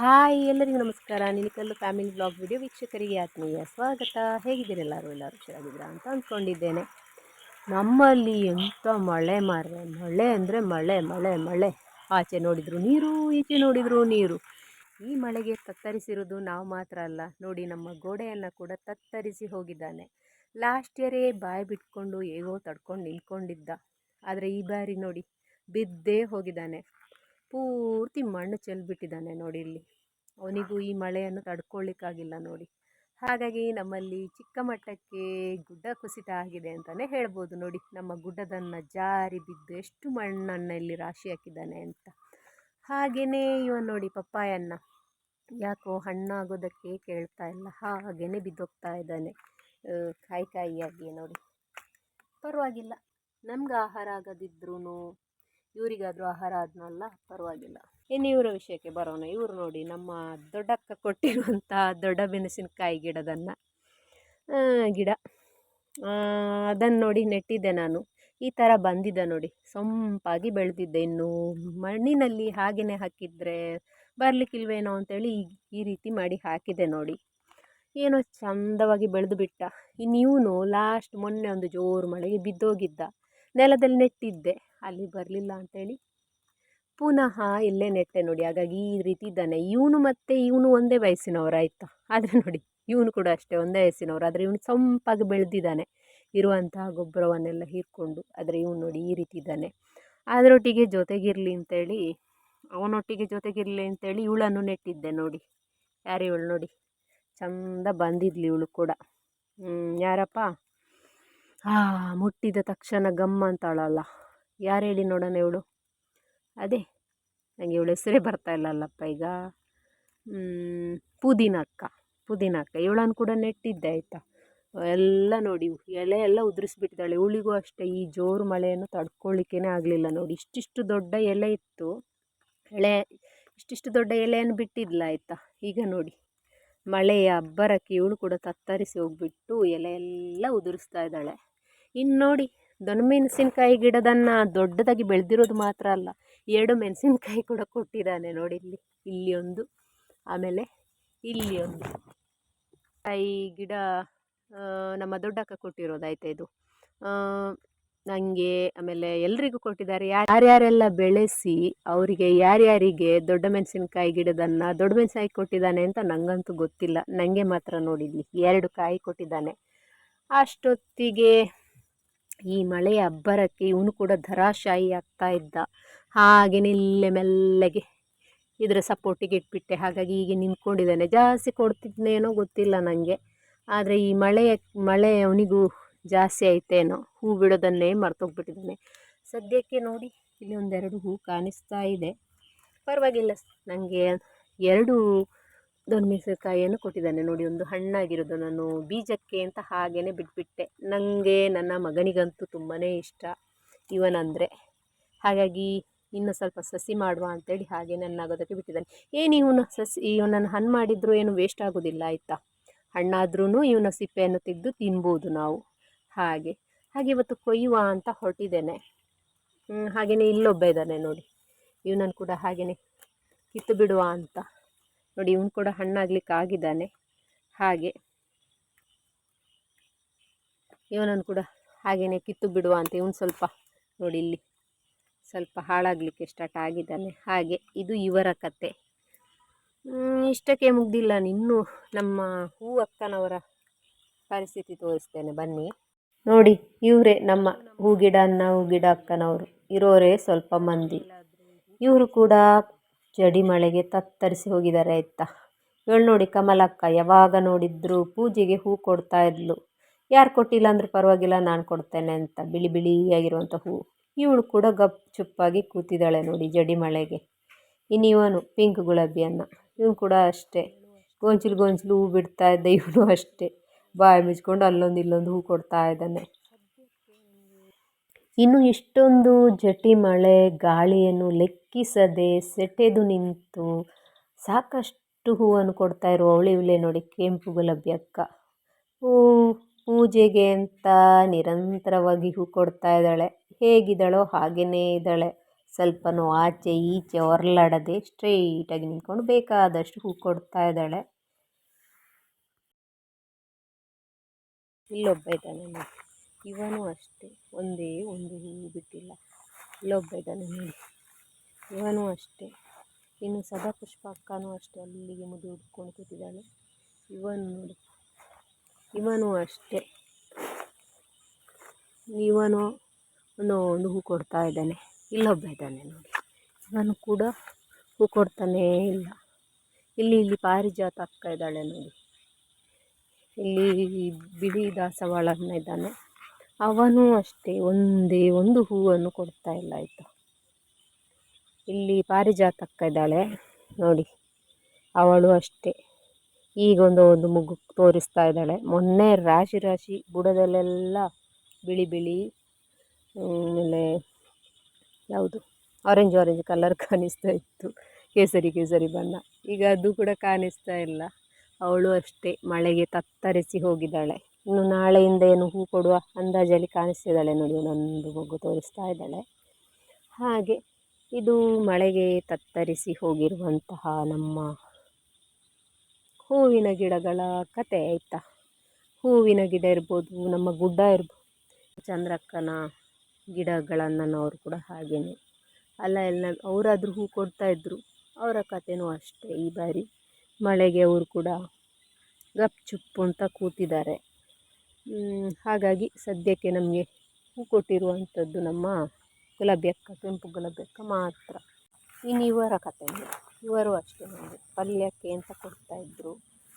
Hi ಎಲ್ಲರಿಗೂ ನಮಸ್ಕಾರ. ನಿನಿಕಲ್ಲು family blog video ವೀಕ್ಷಕರಿಗೆ ಆತ್ಮೀಯ ಸ್ವಾಗತ. ಹೇಗಿದ್ದೀರಿ ಎಲ್ಲರೂ? ಎಲ್ಲರೂ ಚೆನ್ನಾಗಿದ್ದೀರಾ ಅಂತ ಅಂದ್ಕೊಂಡಿದ್ದೇನೆ ನಮ್ಮಲ್ಲಿ ಎಂಥ ಮಳೆ ಮಾರ್ರೆ. ಮಳೆ ಅಂದರೆ ಮಳೆ ಮಳೆ ಮಳೆ. ಆಚೆ ನೋಡಿದ್ರು ನೀರು, ಈಚೆ ನೋಡಿದ್ರು ನೀರು. ಈ ಮಳೆಗೆ ತತ್ತರಿಸಿರೋದು ನಾವು ಮಾತ್ರ ಅಲ್ಲ, ನೋಡಿ ನಮ್ಮ ಗೋಡೆಯನ್ನು ಕೂಡ ತತ್ತರಿಸಿ ಹೋಗಿದ್ದಾನೆ. ಲಾಸ್ಟ್ ಇಯರೇ ಬಾಯಿ ಬಿಟ್ಕೊಂಡು ಹೇಗೋ ತಡ್ಕೊಂಡು ನಿಂತ್ಕೊಂಡಿದ್ದ ಆದರೆ ಈ ಬಾರಿ ನೋಡಿ, ಬಿದ್ದೇ ಹೋಗಿದ್ದಾನೆ. ಪೂರ್ತಿ ಮಣ್ಣು ಚೆಲ್ಬಿಟ್ಟಿದ್ದಾನೆ ನೋಡಿ ಇಲ್ಲಿ. ಅವನಿಗೂ ಈ ಮಳೆಯನ್ನು ತಡ್ಕೊಳ್ಳಿಕ್ಕಾಗಿಲ್ಲ ನೋಡಿ. ಹಾಗಾಗಿ ನಮ್ಮಲ್ಲಿ ಚಿಕ್ಕ ಮಟ್ಟಕ್ಕೆ ಗುಡ್ಡ ಕುಸಿತ ಆಗಿದೆ ಅಂತಲೇ ಹೇಳ್ಬೋದು ನೋಡಿ. ನಮ್ಮ ಗುಡ್ಡದನ್ನು ಜಾರಿ ಬಿದ್ದು ಎಷ್ಟು ಮಣ್ಣನ್ನು ಇಲ್ಲಿ ರಾಶಿ ಹಾಕಿದ್ದಾನೆ ಅಂತ. ಹಾಗೆಯೇ ಇವ ನೋಡಿ ಪಪ್ಪಾಯನ್ನ. ಯಾಕೋ ಹಣ್ಣಾಗೋದಕ್ಕೆ ಕೇಳ್ತಾ ಇಲ್ಲ. ಹಾಗೆಯೇ ಬಿದ್ದೋಗ್ತಾ ಇದ್ದಾನೆ. ಕಾಯಿ ಕಾಯಿಯಾಗಿ ನೋಡಿ. ಪರವಾಗಿಲ್ಲ. ನಮ್ಗೆ ಆಹಾರ ಆಗದಿದ್ರೂ ಇವರಿಗಾದರೂ ಆಹಾರ ಆದ್ನಲ್ಲ, ಪರವಾಗಿಲ್ಲ. ಇನ್ನು ಇವರ ವಿಷಯಕ್ಕೆ ಬರೋಣ. ಇವರು ನೋಡಿ, ನಮ್ಮ ದೊಡ್ಡಕ್ಕ ಕೊಟ್ಟಿರುವಂಥ ದೊಡ್ಡ ಮೆಣಸಿನಕಾಯಿ ಗಿಡದನ್ನು ಗಿಡ. ಅದನ್ನು ನೋಡಿ ನೆಟ್ಟಿದ್ದೆ ನಾನು. ಈ ಥರ ಬಂದಿದ್ದೆ ನೋಡಿ. ಸೊಂಪಾಗಿ ಬೆಳೆದಿದ್ದೆ ಇನ್ನು. ಮಣ್ಣಿನಲ್ಲಿ ಹಾಗೆಯೇ ಹಾಕಿದರೆ ಬರಲಿಕ್ಕಿಲ್ವೇನೋ ಅಂತೇಳಿ ಈ ರೀತಿ ಮಾಡಿ ಹಾಕಿದೆ ನೋಡಿ. ಏನೋ ಚಂದವಾಗಿ ಬೆಳೆದು ಬಿಟ್ಟ. ಇನ್ನು ಇವನು ಲಾಸ್ಟ್ ಮೊನ್ನೆ ಒಂದು ಜೋರು ಮಳೆಗೆ ಬಿದ್ದೋಗಿದ್ದ. ನೆಲದಲ್ಲಿ ನೆಟ್ಟಿದ್ದೆ. ಅಲ್ಲಿ ಬರಲಿಲ್ಲ ಅಂತೇಳಿ ಪುನಃ ಇಲ್ಲೇ ನೆಟ್ಟೆ ನೋಡಿ. ಹಾಗಾಗಿ ಈ ರೀತಿ ಇದ್ದಾನೆ ಇವನು ಮತ್ತು ಇವನು ಒಂದೇ ವಯಸ್ಸಿನವರು ಆಯಿತಾ? ಆದರೆ ನೋಡಿ, ಇವನು ಕೂಡ ಅಷ್ಟೇ ಒಂದೇ ವಯಸ್ಸಿನವರು. ಆದರೆ ಇವನು ಸೊಂಪಾಗಿ ಬೆಳೆದಿದ್ದಾನೆ ಇರುವಂತಹ ಗೊಬ್ಬರವನ್ನೆಲ್ಲ ಹೀರ್ಕೊಂಡು. ಆದರೆ ಇವನು ನೋಡಿ ಈ ರೀತಿ ಇದ್ದಾನೆ ಅದರೊಟ್ಟಿಗೆ ಜೊತೆಗಿರಲಿ ಅಂತೇಳಿ, ಅವನೊಟ್ಟಿಗೆ ಜೊತೆಗಿರಲಿ ಅಂತೇಳಿ ಇವಳನ್ನು ನೆಟ್ಟಿದ್ದೆ ನೋಡಿ. ಯಾರು ಇವಳು ನೋಡಿ? ಚಂದ ಬಂದಿದ್ಲಿ ಇವಳು ಕೂಡ. ಯಾರಪ್ಪ? ಮುಟ್ಟಿದ ತಕ್ಷಣ ಗಮ್ಮ ಅಂತಾಳಲ್ಲ ಯಾರು ಹೇಳಿ ನೋಡೋಣ ಇವಳು? ಅದೇ ನನಗೆ ಇವಳು ಹೆಸರೇ ಬರ್ತಾ ಇಲ್ಲಲ್ಲಪ್ಪ ಈಗ. ಪುದೀನ ಅಕ್ಕ ಪುದೀನ ಅಕ್ಕ. ಇವಳನ್ನು ಕೂಡ ನೆಟ್ಟಿದ್ದೆ, ಆಯಿತಾ? ಎಲ್ಲ ನೋಡಿ, ಎಲೆ ಎಲ್ಲ ಉದುರಿಸ್ಬಿಟ್ಟಿದ್ದಾಳೆ. ಇವಳಿಗೂ ಅಷ್ಟೇ, ಈ ಜೋರು ಮಳೆಯನ್ನು ತಡ್ಕೊಳ್ಳಿಕ್ಕೇ ಆಗಲಿಲ್ಲ ನೋಡಿ. ಇಷ್ಟಿಷ್ಟು ದೊಡ್ಡ ಎಲೆ ಇತ್ತು. ಎಳೆ, ಇಷ್ಟಿಷ್ಟು ದೊಡ್ಡ ಎಲೆಯನ್ನು ಬಿಟ್ಟಿದ್ಲ, ಆಯಿತಾ? ಈಗ ನೋಡಿ, ಮಳೆಯ ಅಬ್ಬರಕ್ಕೆ ಇವಳು ಕೂಡ ತತ್ತರಿಸಿ ಹೋಗ್ಬಿಟ್ಟು ಎಲೆ ಎಲ್ಲ ಉದುರಿಸ್ತಾ ಇದ್ದಾಳೆ. ಇನ್ನು ನೋಡಿ ಮೆಣಸಿನ್ಕಾಯಿ ಗಿಡದನ್ನು ದೊಡ್ಡದಾಗಿ ಬೆಳೆದಿರೋದು ಮಾತ್ರ ಅಲ್ಲ, ಎರಡು ಮೆಣಸಿನ್ಕಾಯಿ ಕೂಡ ಕೊಟ್ಟಿದ್ದಾನೆ ನೋಡಿ ಇಲ್ಲಿ ಇಲ್ಲಿ ಒಂದು ಆಮೇಲೆ ಇಲ್ಲಿ ಒಂದು ಕಾಯಿ ಗಿಡ ನಮ್ಮ ದೊಡ್ಡಕ್ಕ ಕೊಟ್ಟಿರೋದಾಯ್ತಾ ಇದು. ನನಗೆ ಆಮೇಲೆ ಎಲ್ರಿಗೂ ಕೊಟ್ಟಿದ್ದಾರೆ. ಯಾರ್ಯಾರೆಲ್ಲ ಬೆಳೆಸಿ ಅವರಿಗೆ, ಯಾರ್ಯಾರಿಗೆ ದೊಡ್ಡ ಮೆಣಸಿನ್ಕಾಯಿ ಗಿಡದನ್ನು ದೊಡ್ಡ ಮೆಣಸಿನಕಾಯಿ ಕೊಟ್ಟಿದ್ದಾನೆ ಅಂತ ನನಗಂತೂ ಗೊತ್ತಿಲ್ಲ. ನನಗೆ ಮಾತ್ರ ನೋಡಿದ್ಲಿ ಎರಡು ಕಾಯಿ ಕೊಟ್ಟಿದ್ದಾನೆ. ಅಷ್ಟೊತ್ತಿಗೆ ಈ ಮಳೆಯ ಅಬ್ಬರಕ್ಕೆ ಇವನು ಕೂಡ ಧರಾಶಾಯಿ ಆಗ್ತಾ ಇದ್ದ. ಹಾಗೆ ನಿಲ್ಲೆ ಮೆಲ್ಲಗೆ ಇದರ ಸಪೋರ್ಟಿಗೆ ಇಟ್ಬಿಟ್ಟೆ. ಹಾಗಾಗಿ ಹೀಗೆ ನಿಂತ್ಕೊಂಡಿದ್ದಾನೆ. ಜಾಸ್ತಿ ಕೊಡ್ತಿದ್ನೇನೋ ಗೊತ್ತಿಲ್ಲ ನನಗೆ ಆದರೆ ಈ ಮಳೆಯ ಮಳೆ ಅವನಿಗೂ ಜಾಸ್ತಿ ಆಯ್ತೇನೋ? ಹೂ ಬಿಡೋದನ್ನೇ ಮರ್ತೋಗ್ಬಿಟ್ಟಿದ್ದಾನೆ. ಸದ್ಯಕ್ಕೆ ನೋಡಿ, ಇಲ್ಲಿ ಒಂದೆರಡು ಹೂ ಕಾಣಿಸ್ತಾ ಇದೆ. ಪರವಾಗಿಲ್ಲ. ನನಗೆ ಎರಡು ದೊಣ್ಣೆ ಮೆಣಸಿನಕಾಯಿಯನ್ನು ಕೊಟ್ಟಿದ್ದಾನೆ. ನೋಡಿ, ಒಂದು ಹಣ್ಣಾಗಿರೋದು. ನಾನು ಬೀಜಕ್ಕೆ ಅಂತ ಹಾಗೇ ಬಿಟ್ಬಿಟ್ಟೆ. ನನಗೆ ನನ್ನ ಮಗನಿಗಂತೂ ತುಂಬಾ ಇಷ್ಟ ಇವನಂದರೆ. ಹಾಗಾಗಿ ಇನ್ನು ಸ್ವಲ್ಪ ಸಸಿ ಮಾಡುವ ಅಂತೇಳಿ ಹಾಗೆ ನನ್ನಾಗೋದಕ್ಕೆ ಬಿಟ್ಟಿದ್ದಾನೆ. ಏನು ಇವನು ಸಸಿ, ಇವನನ್ನು ಹಣ್ಣು ಮಾಡಿದರೂ ಏನು ವೇಸ್ಟ್ ಆಗೋದಿಲ್ಲ, ಆಯಿತಾ? ಹಣ್ಣಾದ್ರೂ ಇವನ ಸಿಪ್ಪೆಯನ್ನು ತೆಗೆದು ತಿನ್ಬೋದು ನಾವು. ಹಾಗೆ ಹಾಗೆ ಇವತ್ತು ಕೊಯ್ಯುವ ಅಂತ ಹೊರಟಿದ್ದೇನೆ. ಹಾಗೆಯೇ ಇಲ್ಲೊಬ್ಬ ಇದ್ದಾನೆ ನೋಡಿ. ಇವನನ್ನು ಕೂಡ ಹಾಗೆಯೇ ಕಿತ್ತು ಬಿಡುವ ಅಂತ. ನೋಡಿ, ಇವನು ಕೂಡ ಹಣ್ಣಾಗ್ಲಿಕ್ಕೆ ಆಗಿದ್ದಾನೆ ಹಾಗೆ. ಇವನನ್ನು ಕೂಡ ಹಾಗೆಯೇ ಕಿತ್ತು ಬಿಡುವ ಅಂತ ಇವನು ಸ್ವಲ್ಪ ನೋಡಿ ಇಲ್ಲಿ ಸ್ವಲ್ಪ ಹಾಳಾಗಲಿಕ್ಕೆ ಸ್ಟಾರ್ಟ್ ಆಗಿದ್ದಾನೆ. ಹಾಗೆ, ಇದು ಇವರ ಕತೆ. ಇಷ್ಟಕ್ಕೆ ಮುಗ್ದಿಲ್ಲ. ಇನ್ನೂ ನಮ್ಮ ಹೂ ಅಕ್ಕನವರ ಪರಿಸ್ಥಿತಿ ತೋರಿಸ್ತೇನೆ. ಬನ್ನಿ. ನೋಡಿ, ಇವರೇ ನಮ್ಮ ಹೂ ಗಿಡ ಅನ್ನ ಹೂ ಗಿಡ ಅಕ್ಕನವರು. ಇರೋರೇ ಸ್ವಲ್ಪ ಮಂದಿ. ಇವರು ಕೂಡ ಜಡಿ ಮಳೆಗೆ ತತ್ತರಿಸಿ ಹೋಗಿದ್ದಾರೆ ಆಯಿತಾ? ಇವಳು ನೋಡಿ ಕಮಲಕ್ಕ, ಯಾವಾಗ ನೋಡಿದ್ರು ಪೂಜೆಗೆ ಹೂ ಕೊಡ್ತಾ ಇದ್ಲು. ಯಾರು ಕೊಟ್ಟಿಲ್ಲ ಅಂದ್ರೆ ಪರವಾಗಿಲ್ಲ, ನಾನು ಕೊಡ್ತೇನೆ ಅಂತ. ಬಿಳಿ ಬಿಳಿಯಾಗಿರುವಂಥ ಹೂ. ಇವಳು ಕೂಡ ಗಪ್ ಚುಪ್ಪಾಗಿ ಕೂತಿದ್ದಾಳೆ ನೋಡಿ ಜಡಿ ಮಳೆಗೆ. ಇನ್ನಿವನು ಪಿಂಕ್ ಗುಲಾಬಿಯನ್ನು. ಇವನು ಕೂಡ ಅಷ್ಟೇ. ಗೊಂಚಲು ಗೊಂಚಲು ಹೂ ಬಿಡ್ತಾ ಇದ್ದ ಇವನು ಅಷ್ಟೇ. ಬಾಯಿ ಮುಚ್ಕೊಂಡು ಅಲ್ಲೊಂದು ಇಲ್ಲೊಂದು ಹೂ ಕೊಡ್ತಾ ಇದ್ದಾನೆ. ಇನ್ನು ಇಷ್ಟೊಂದು ಜಟಿ ಮಳೆ, ಗಾಳಿಯನ್ನು ಲೆಕ್ಕಿಸದೆ ಸೆಟೆದು ನಿಂತು ಸಾಕಷ್ಟು ಹೂವನ್ನು ಕೊಡ್ತಾ ಇರುವ ಅವಳಿ ಇವಳೆ ನೋಡಿ ಕೆಂಪು ಗುಲಾಬಿ ಅಕ್ಕ. ಹೂ, ಪೂಜೆಗೆ ಅಂತ ನಿರಂತರವಾಗಿ ಹೂ ಕೊಡ್ತಾ ಇದ್ದಾಳೆ. ಹೇಗಿದ್ದಾಳೋ ಹಾಗೆಯೇ ಇದ್ದಾಳೆ. ಸ್ವಲ್ಪನೂ ಆಚೆ ಈಚೆ ಹೊರಲಾಡದೆ ಸ್ಟ್ರೈಟಾಗಿ ನಿಂತ್ಕೊಂಡು ಬೇಕಾದಷ್ಟು ಹೂ ಕೊಡ್ತಾ ಇದ್ದಾಳೆ. ಇಲ್ಲೊಬ್ಬ ಇದ್ದಾನೆ. ಇವನು ಅಷ್ಟೇ, ಒಂದೇ ಒಂದು ಹೂವು ಬಿಟ್ಟಿಲ್ಲ. ಇಲ್ಲೊಬ್ಬ ಇದ್ದಾನೆ ನೋಡಿ ಇವನು ಅಷ್ಟೇ, ಇನ್ನು ಸದಾಪುಷ್ಪ ಅಕ್ಕನೂ ಅಷ್ಟೇ ಅಲ್ಲಿಗೆ ಮುದು ಹುಡ್ಕೊಂಡು ಕೂತಿದ್ದಾಳೆ. ಇವನು ನೋಡಿ, ಇವನು ಅಷ್ಟೇ. ಇವನು ಒಂದು ಒಂದು ಹೂ ಕೊಡ್ತಾ ಇದ್ದಾನೆ. ಇಲ್ಲೊಬ್ಬ ಇದ್ದಾನೆ ನೋಡಿ. ಇವನು ಕೂಡ ಹೂ ಕೊಡ್ತಾನೇ ಇಲ್ಲ. ಇಲ್ಲಿ ಇಲ್ಲಿ ಪಾರಿಜಾತ ಅಕ್ಕ ಇದ್ದಾಳೆ ನೋಡಿ. ಇಲ್ಲಿ ಬಿಳಿ ದಾಸವಾಳನ ಇದ್ದಾನೆ. ಅವನು ಅಷ್ಟೇ, ಒಂದೇ ಒಂದು ಹೂವನ್ನು ಕೊಡ್ತಾ ಇಲ್ಲ ಆಯಿತು. ಇಲ್ಲಿ ಪಾರಿಜಾತಕ್ಕ ಇದ್ದಾಳೆ, ನೋಡಿ, ಅವಳು ಅಷ್ಟೇ. ಈಗೊಂದು ಒಂದು ಮುಗು ತೋರಿಸ್ತಾ ಇದ್ದಾಳೆ. ಮೊನ್ನೆ ರಾಶಿ ರಾಶಿ ಬುಡದಲ್ಲೆಲ್ಲ ಬಿಳಿ ಬಿಳಿ ಆಮೇಲೆ ಯಾವುದು ಆರೆಂಜ್ ಆರೆಂಜ್ ಕಲರ್ ಕಾಣಿಸ್ತಾ ಇತ್ತು. ಕೇಸರಿ ಕೇಸರಿ ಬಣ್ಣ. ಈಗ ಅದು ಕೂಡ ಕಾಣಿಸ್ತಾ ಇಲ್ಲ. ಅವಳು ಅಷ್ಟೇ, ಮಳೆಗೆ ತತ್ತರಿಸಿ ಹೋಗಿದ್ದಾಳೆ. ಇನ್ನು ನಾಳೆಯಿಂದ ಏನು ಹೂ ಕೊಡುವ ಅಂದಾಜಲ್ಲಿ ಕಾಣಿಸ್ತಿದ್ದಾಳೆ ನೋಡಿ, ಒಂದೊಂದು ಮಗು ತೋರಿಸ್ತಾ ಇದ್ದಾಳೆ. ಹಾಗೆ ಇದು ಮಳೆಗೆ ತತ್ತರಿಸಿ ಹೋಗಿರುವಂತಹ ನಮ್ಮ ಹೂವಿನ ಗಿಡಗಳ ಕತೆ ಆಯಿತಾ? ಹೂವಿನ ಗಿಡ ಇರ್ಬೋದು, ನಮ್ಮ ಗುಡ್ಡ ಇರ್ಬೋದು, ಚಂದ್ರಕ್ಕನ ಗಿಡಗಳನ್ನು ಅವರು ಕೂಡ ಹಾಗೇನೆ. ಅಲ್ಲ, ಎಲ್ಲ ಅವರಾದರೂ ಹೂ ಕೊಡ್ತಾಯಿದ್ರು ಅವರ ಕಥೆನೂ ಅಷ್ಟೇ ಈ ಬಾರಿ. ಮಳೆಗೆ ಅವರು ಕೂಡ ಗಪ್ ಚುಪ್ಪು ಅಂತ ಕೂತಿದ್ದಾರೆ. ಹಾಗಾಗಿ ಸದ್ಯಕ್ಕೆ ನಮಗೆ ಹೂ ಕೊಟ್ಟಿರುವಂಥದ್ದು ನಮ್ಮ ಗುಲಾಬಿ ಅಕ್ಕ ಕೆಂಪು ಗುಲಾಬಿ ಅಕ್ಕ ಮಾತ್ರ. ಇನ್ನು ಇವರ ಕತೆ ಇವರು ಅಷ್ಟೇ ನಮಗೆ ಪಲ್ಯಕ್ಕೆ ಅಂತ ಕೊಡ್ತಾಯಿದ್ರು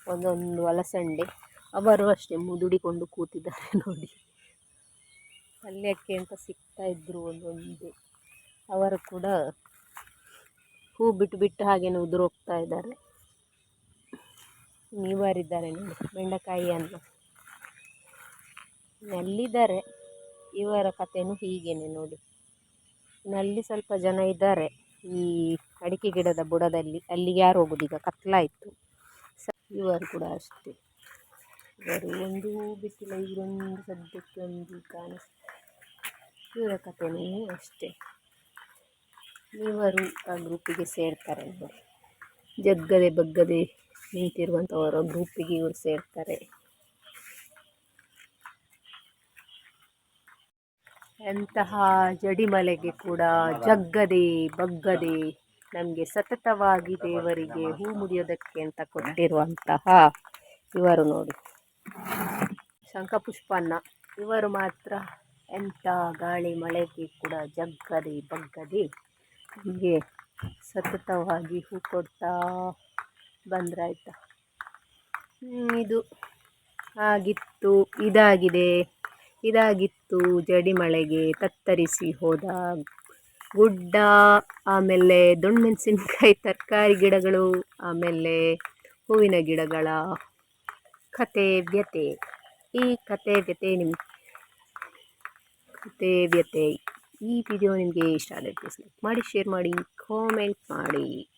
ಒಂದೊಂದು ಅಲಸಂಡೆ ಅವರು ಅಷ್ಟೇ ಮುದುಡಿಕೊಂಡು ಕೂತಿದ್ದಾರೆ ನೋಡಿ. ಪಲ್ಯಕ್ಕೆ ಅಂತ ಸಿಗ್ತಾಯಿದ್ರು ಒಂದೊಂದು. ಅವರು ಕೂಡ ಹೂ ಬಿಟ್ಟು ಬಿಟ್ಟು ಹಾಗೇನೆ ಉದುರು ಹೋಗ್ತಾ ಇದ್ದಾರೆ ನೀವಾರಿದ್ದಾರೆ ನೋಡಿ, ಬೆಂಡೆಕಾಯಿಯನ್ನು. ನಲ್ಲಿದ್ದಾರೆ ಇವರ ಕಥೆಯೂ ಹೀಗೇನೆ ನೋಡಿ. ನಲ್ಲಿ ಸ್ವಲ್ಪ ಜನ ಇದ್ದಾರೆ ಈ ಅಡಿಕೆ ಗಿಡದ ಬುಡದಲ್ಲಿ. ಅಲ್ಲಿಗೆ ಯಾರು ಹೋಗೋದು? ಈಗ ಕತ್ಲಾಯಿತು ಸ ಇವರು ಕೂಡ ಅಷ್ಟೇ. ಇವರು ಒಂದು ಬಿಟ್ಟಿಲ್ಲ, ಇವರೊಂದು ಸದ್ಯಕ್ಕೆ ಒಂದು ಕಾಣಿಸ್, ಇವರ ಕಥೆನೂ ಅಷ್ಟೇ. ಇವರು ಆ ಗ್ರೂಪಿಗೆ ಸೇರ್ತಾರೆ ನೋಡಿ ಜಗ್ಗದೆ ಬಗ್ಗದೆ ನಿಂತಿರುವಂಥವರ ಗ್ರೂಪಿಗೆ ಇವರು ಸೇರ್ತಾರೆ. ಎಂತಹ ಜಡಿಮಲೆಗೆ ಕೂಡ ಜಗ್ಗದೆ, ಬಗ್ಗದೆ ನಮಗೆ ಸತತವಾಗಿ ದೇವರಿಗೆ ಹೂ ಮುಡಿಯೋದಕ್ಕೆ ಅಂತ ಕೊಟ್ಟಿರುವಂತಹ ಇವರು ನೋಡಿ. ಶಂಖಪುಷ್ಪನ್ನ ಇವರು ಮಾತ್ರ ಎಂಥ ಗಾಳಿ ಮಳೆಗೆ ಕೂಡ ಜಗ್ಗದೆ, ಬಗ್ಗದೆ ಹೀಗೆ ಸತತವಾಗಿ ಹೂ ಕೊಡ್ತಾ ಬಂದ್ರಾಯ್ತಾ. ಇದು ಆಗಿತ್ತು, ಇದಾಗಿದೆ. ಇದಾಗಿತ್ತು. ಜಡಿಮಳೆಗೆ ತತ್ತರಿಸಿ ಹೋದ ಗುಡ್ಡ, ಆಮೇಲೆ ದೊಣ್ಣಮೆಣಸಿನ್ಕಾಯಿ ತರಕಾರಿ ಗಿಡಗಳು, ಆಮೇಲೆ ಹೂವಿನ ಗಿಡಗಳ ಕತೆ ವ್ಯತೆ. ಈ ಕತೆ ವ್ಯತೆ ನಿಮ್ಮ ಕತೆ ವ್ಯತೆ ಈ ವಿಡಿಯೋ ನಿಮಗೆ ಇಷ್ಟ ಆದರೆ ಪ್ಲೀಸ್ ಲೈಕ್ ಮಾಡಿ ಶೇರ್ ಮಾಡಿ ಕಾಮೆಂಟ್ ಮಾಡಿ.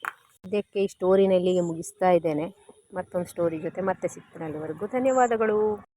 ಇದಕ್ಕೆ ಈ ಸ್ಟೋರಿನ ಇಲ್ಲಿಗೆ ಮುಗಿಸ್ತಾ ಇದ್ದೇನೆ. ಮತ್ತೊಂದು ಸ್ಟೋರಿ ಜೊತೆ ಮತ್ತೆ ಸಿಗ್ತೇನೆ ಅಲ್ಲಿವರೆಗೂ. ಧನ್ಯವಾದಗಳು.